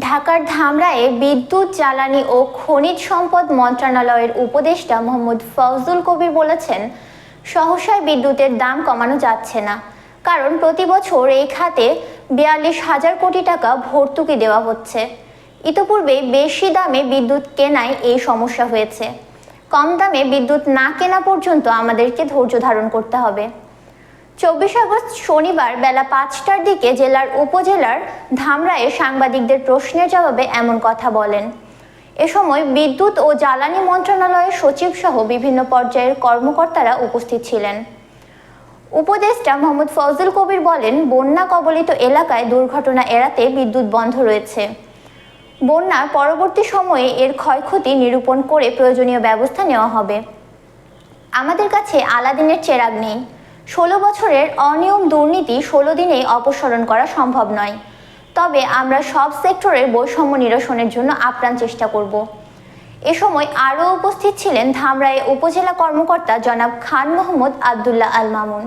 ঢাকার ধামরায়ে বিদ্যুৎ, জ্বালানি ও খনিজ সম্পদ মন্ত্রণালয়ের উপদেষ্টা মোহাম্মদ ফজলুল কবির বলেছেন, সহসায় বিদ্যুতের দাম কমানো যাচ্ছে না। কারণ প্রতি বছর এই খাতে বিয়াল্লিশ হাজার কোটি টাকা ভর্তুকি দেওয়া হচ্ছে। ইতোপূর্বে বেশি দামে বিদ্যুৎ কেনায় এই সমস্যা হয়েছে। কম দামে বিদ্যুৎ না কেনা পর্যন্ত আমাদেরকে ধৈর্য ধারণ করতে হবে। চব্বিশ আগস্ট শনিবার বেলা পাঁচটার দিকে জেলার উপজেলার ধামরায়ে সাংবাদিকদের প্রশ্নের জবাবে এমন কথা বলেন। এ সময় বিদ্যুৎ ও জ্বালানি মন্ত্রণালয়ের সচিব সহ বিভিন্ন পর্যায়ের কর্মকর্তারা উপস্থিত ছিলেন। উপদেষ্টা মোহাম্মদ ফজল কবির বলেন, বন্যা কবলিত এলাকায় দুর্ঘটনা এড়াতে বিদ্যুৎ বন্ধ রয়েছে। বন্যার পরবর্তী সময়ে এর ক্ষয়ক্ষতি নিরূপণ করে প্রয়োজনীয় ব্যবস্থা নেওয়া হবে। আমাদের কাছে আলাদিনের চেরাগ নেই। ষোলো বছরের অনিয়ম দুর্নীতি ষোলো দিনেই অপসারণ করা সম্ভব নয়। তবে আমরা সব সেক্টরের বৈষম্য নিরসনের জন্য আপ্রাণ চেষ্টা করব। এ সময় আরও উপস্থিত ছিলেন ধামরাই উপজেলা কর্মকর্তা জনাব খান মোহাম্মদ আবদুল্লাহ আল মামুন।